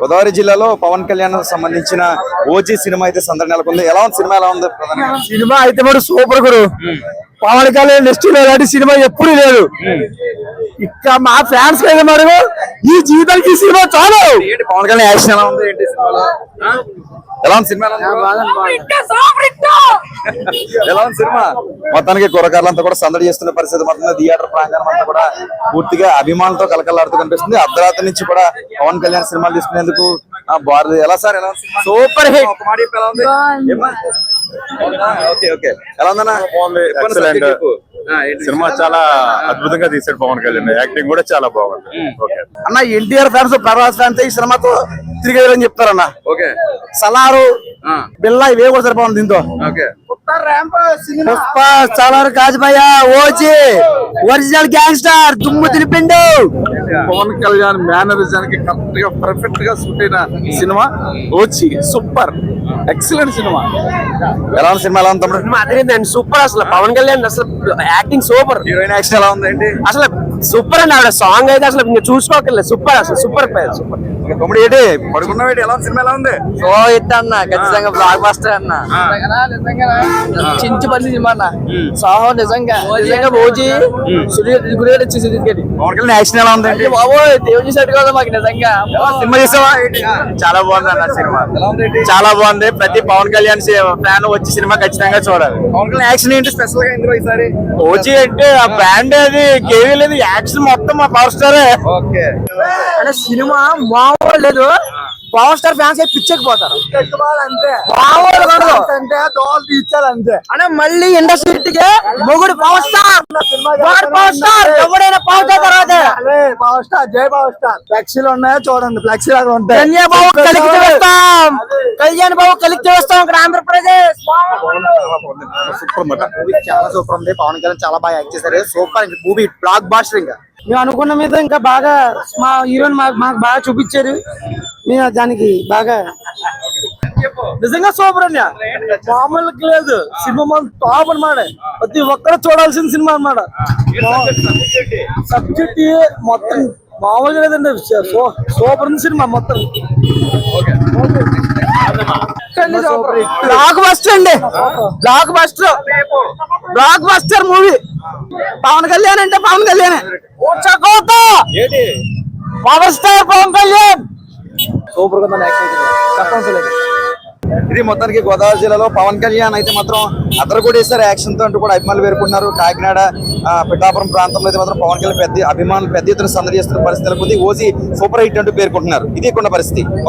గోదావరి జిల్లాలో పవన్ కళ్యాణ్ సంబంధించిన OG cinema అయితే సందడి నెలకొంది. ఎలా ఉంది సినిమా? ఎలా ఉంది? సినిమా అయితే మరి సూపర్ గురు. పవన్ కళ్యాణ్ నెక్స్ట్ ఇలాంటి సినిమా ఎప్పుడు లేదు. ఇక మా ఫ్యాన్స్ అయితే మరి ఈ జీవితానికి ఈ సినిమా చాలు! ఏంటి పవన్ కళ్యాణ్ యాక్షన్ ఎలా ఉంది? ఏంటి సినిమాలో? ఆ? ఎలా ఉంది సినిమా? ఎలా ఉంది? ఎలా ఉంది సినిమా? మొత్తానికి కురకారులంతా కూడా సందడి చేస్తున్న పరిస్థితి మొత్తం థియేటర్ ప్రాంగణం అంతా కూడా పూర్తిగా అభిమానులతో కలకలాడుతూ కనిపిస్తుంది. అర్ధరాత్రి నుంచి కూడా పవన్ కళ్యాణ్ సినిమాలు తీసుకునేందుకు ఆ, బార్ ఎలా సార్ ఎలా సూపర్ హిట్! ఎలా ఉంది? Okay okay. ఎలా ఉందన్నా? సినిమా చాలా అద్భుతంగా తీసాడు పవన్ కళ్యాణ్. యాక్టింగ్ కూడా చాలా బాగుంది. ఓకే. అన్న ఎన్టీఆర్ ఫ్యాన్స్ ప్రభాస్ ఫ్యాన్స్ ఈ సినిమాతో తిరిగేదని చెప్తారన్న. ఓకే. సలారు బిల్లా ఇవే కూడా సరిపోతుంది దీంతో. ఓకే. పుష్ప సలారు కాజుభయ్య ఓజీ ఒరిజినల్ గ్యాంగ్స్టర్ దుమ్ము తినిపిండు. పవన్ కళ్యాణ్ మేనరిజానికి కరెక్ట్గా పర్ఫెక్ట్గా సూట్ అయిన సినిమా వచ్చి సూపర్. Excellent cinema. ఎలా ఉంది సినిమా ఎలా ఉంది తమ్ముడు? అదేంటండి సూపర్ అసలు. పవన్ కళ్యాణ్ అసలు యాక్టింగ్ సూపర్. హీరోయిన్ యాక్షన్ ఎలా ఉంది ఏంటి అసలు సూపర్ అండి ఆవిడ. సాంగ్ అయితే అసలు చూసుకోకర్లేదు సూపర్ అసలు. Super super. తమ్ముడు ఏంటి? పడుకున్నావు ఏంటి? ఎలా సినిమా ఎలా ఉంది? సో హిట్ అన్న ఖచ్చితంగా బ్లాక్ బస్టర్ అన్న. చించి పని సినిమా అన్న. సాహో నిజంగా. నిజంగా ఓజీ. సుధీర్ గురేట్ వచ్చి సుధీర్ గడి పవన్ కళ్యాణ్ యాక్షన్ ఎలా ఉంది బాబోయ్ దేవుడి సెట్ కదా మాకు నిజంగా. సినిమా చూసావా? ఏంటి? చాలా బాగుంది అన్న సినిమా? చాలా బాగుంది. ప్రతి పవన్ కళ్యాణ్ ఫ్యాన్ వచ్చి సినిమా ఖచ్చితంగా చూడాలి. పవన్ కళ్యాణ్ యాక్షన్ ఏంటి స్పెషల్గా ఇందులో ఈసారి? ఓజీ అంటే ఆ బ్రాండ్ అది కేవీ లేదు యాక్షన్ మొత్తం మా పవర్ స్టారే. ఓకే. అంటే మామూలు లేదు పవర్ స్టార్ ఫ్యాన్స్ పిచ్చకపోతారు మామూలు కాదు. అంటే దోలు తీర్చారు అంతే. అంటే మళ్ళీ ఇండస్ట్రీకి మొగుడు పవర్ స్టార్. Power star. ఎవడైనా పవర్ స్టార్ తర్వాత. పవర్ స్టార్ జై పవర్ స్టార్. ఫ్లెక్సీలు ఉన్నాయో చూడండి ఫ్లెక్సీలు అక్కడ ఉంటాయి. కన్యా బాబు కలికి వేస్తాం కళ్యాణ్ బాబు కలికి వేస్తాం ఇక్కడ ఆంధ్రప్రదేశ్ సూపర్ మాట చాలా సూపర్ ఉంది. పవన్ కళ్యాణ్ చాలా బాగా యాక్ట్ చేశారు. సూపర్ మూవీ బ్లాక్ బాస్టర్ ఇంకా. మేము అనుకున్న మీద ఇంకా బాగా మా హీరోని మాకు మాకు బాగా చూపించారు. మేము దానికి బాగా నిజంగా సూపర్ అన్న మామూలుగా లేదు. సినిమా టాప్ అన్నమాట. ప్రతి ఒక్కరు చూడాల్సిన సినిమా అన్నమాట. సబ్జెక్ట్ మొత్తం మామూలుగా లేదండి. సూ- సూపర్ ఉంది సినిమా మొత్తం. బ్లాక్ బస్టర్ అండి blockbuster blockbuster movie Pawan Kalyan అంటే Pawan Kalyan. Power star Pawan Kalyan. సూపర్గా చెప్పలేదు ఇది మొత్తానికి గోదావరి జిల్లాలో పవన్ కళ్యాణ్ అయితే మాత్రం అతను కూడా వేసారు యాక్షన్తో అంటూ కూడా అభిమానులు పేర్కొన్నారు. కాకినాడ ఆ, పిఠాపురం ప్రాంతంలో అయితే మాత్రం పవన్ కళ్యాణ్ పెద్ద అభిమానులు పెద్ద ఎత్తున సందడి చేస్తున్న పరిస్థితులకు ఓజీ సూపర్ హిట్ అంటూ పేర్కొంటున్నారు. ఇది కూడా పరిస్థితి.